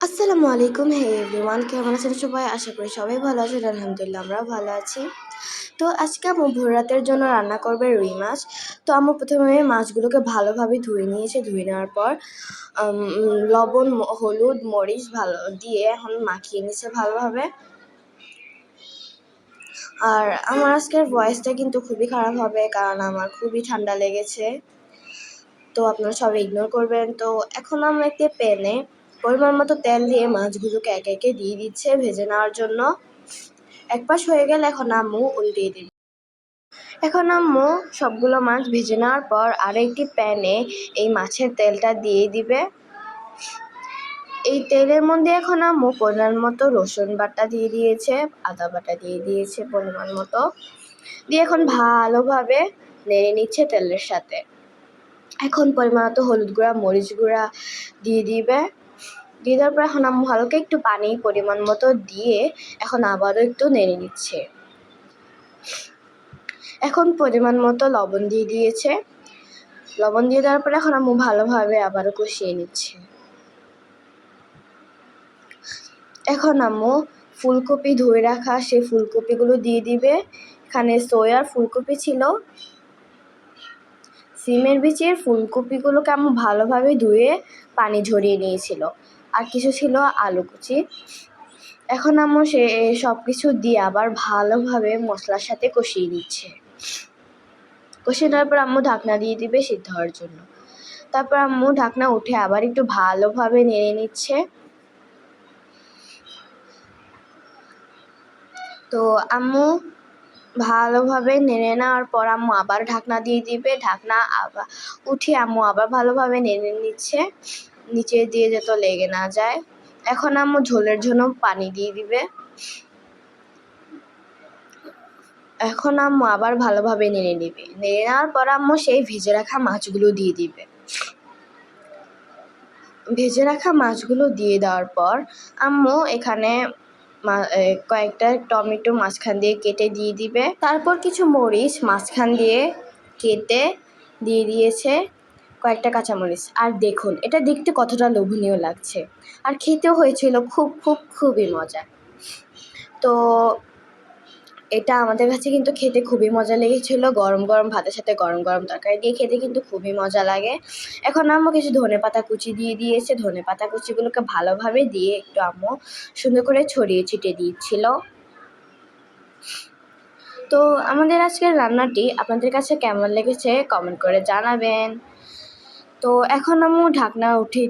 আসসালামু আলাইকুম। হে এভরিওয়ান কেমন আছেন সবাই? আশা করি সবাই ভালো আছেন। আলহামদুলিল্লাহ, আমরাও ভালো আছি। তো আজকে আম্মু ভোর রাতের জন্য রান্না করবে রুই মাছ। তো আম্মু প্রথমে মাছগুলোকে ভালোভাবে ধুয়ে নিয়েছে। ধুয়ে নেওয়ার পর লবণ হলুদ, মরিচ ভালো, দিয়ে এখন মাখিয়ে নিচ্ছে ভালোভাবে। আর আমার আজকের ভয়েসটা কিন্তু খুবই খারাপ হবে, কারণ আমার খুবই ঠান্ডা লেগেছে। তো আপনারা সবাই ইগনোর করবেন। তো এখন আমরা একটি প্যানে পরিমাণ মতো তেল দিয়ে মাছগুলোকে একে একে দিয়ে দিচ্ছে ভেজে নেওয়ার জন্য। এক পাশ হয়ে গেলে, এখন আম্মু উল্টিয়ে দিবে এখন আম্মু সবগুলো মাছ ভেজে নেওয়ার পর আরেকটি প্যানে এই মাছের তেলটা দিয়ে দিবে। এই তেলের মধ্যে এখন আম্মু পরিমাণ মতো রসুন বাটা দিয়ে দিয়েছে, আদা বাটা দিয়ে দিয়েছে পরিমাণ মতো। দিয়ে এখন ভালোভাবে নেড়ে নিচ্ছে তেলের সাথে। এখন পরিমাণ মতো হলুদ গুঁড়া, মরিচ গুঁড়া দিয়ে দিবে। দিয়ে দেওয়ার পর এখন আম্মু হালকা একটু পানি পরিমাণ মতো দিয়ে এখন আবারও একটু নেড়ে নিচ্ছে। এখন পরিমাণ মতো লবণ দিয়ে দিয়েছে। লবণ দিয়ে দেওয়ার পরে এখন আম্মু ভালোভাবে আবারও কষিয়ে নিচ্ছে। এখন আম্মু ফুলকপি ধুয়ে রাখা, সেই ফুলকপিগুলো দিয়ে দিবে। এখানে সোয়ার ফুলকপি ছিল। সিমের বিচির ফুলকপিগুলোকে আম্মু ভালোভাবে ধুয়ে পানি ঝরিয়ে নিয়েছিল। আর কিছু ছিল আলু কুচি। এখন আম্মু সে সব কিছু দিয়ে আবার ভালোভাবে মশলার সাথে কষিয়ে নিচ্ছে। কষিয়ে নেওয়ার পর আম্মু ঢাকনা দিয়ে দিবে সিদ্ধ হওয়ার জন্য। তারপর আম্মু ঢাকনা উঠে আবার একটু ভালোভাবে নেড়ে নিচ্ছে। তো আম্মু ভালোভাবে নেড়ে নেওয়ার পর আম্মু আবার ঢাকনা দিয়ে দিবে। ঢাকনা আবার উঠে আম্মু আবার ভালোভাবে নেড়ে নিচ্ছে। নিচে দিয়ে যাতে লেগে না যায়। এখন আম্মু ঝোলের জন্য পানি দিয়ে দিবে। এখন আম্মু আবার ভালোভাবে নেড়ে নিবে। নেড়ে নেওয়ার পর আম্মু সেই ভেজে রাখা মাছগুলো দিয়ে দিবে। ভেজে রাখা মাছগুলো দিয়ে দেওয়ার পর আম্মু এখানে কয়েকটা টমেটো মাঝখান দিয়ে কেটে দিয়ে দিবে। তারপর কিছু মরিচ মাঝখান দিয়ে কেটে দিয়ে দিয়েছে। কয়েকটা কাঁচামরিচ। আর দেখুন, এটা দেখতে কতটা লোভনীয় লাগছে। আর খেতেও হয়েছিল খুব খুব, খুবই মজা। তো এটা আমাদের কাছে কিন্তু খেতে খুবই মজা লেগেছিলো। গরম গরম ভাতের সাথে গরম গরম তরকারি দিয়ে খেতে কিন্তু খুবই মজা লাগে। এখন আম্মু কিছু ধনে পাতা কুচি দিয়ে দিয়েছে। ধনে পাতা কুচিগুলোকে ভালোভাবে দিয়ে একটু আম্মু সুন্দর করে ছড়িয়ে ছিটিয়ে দিচ্ছিল। তো আমাদের আজকের রান্নাটি আপনাদের কাছে কেমন লেগেছে কমেন্ট করে জানাবেন। তো এখন আম্মু ঢাকনা উঠে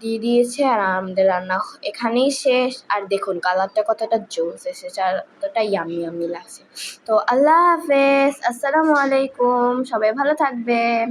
দিয়ে দিয়েছে আর আমাদের রান্না এখানেই শেষ। আর দেখুন কালারটা কতটা জোস এসেছে আর কতটা ইয়ামি ইয়ামি লাগছে। তো আল্লাহ হাফেজ, আসসালামু আলাইকুম, সবাই ভালো থাকবেন।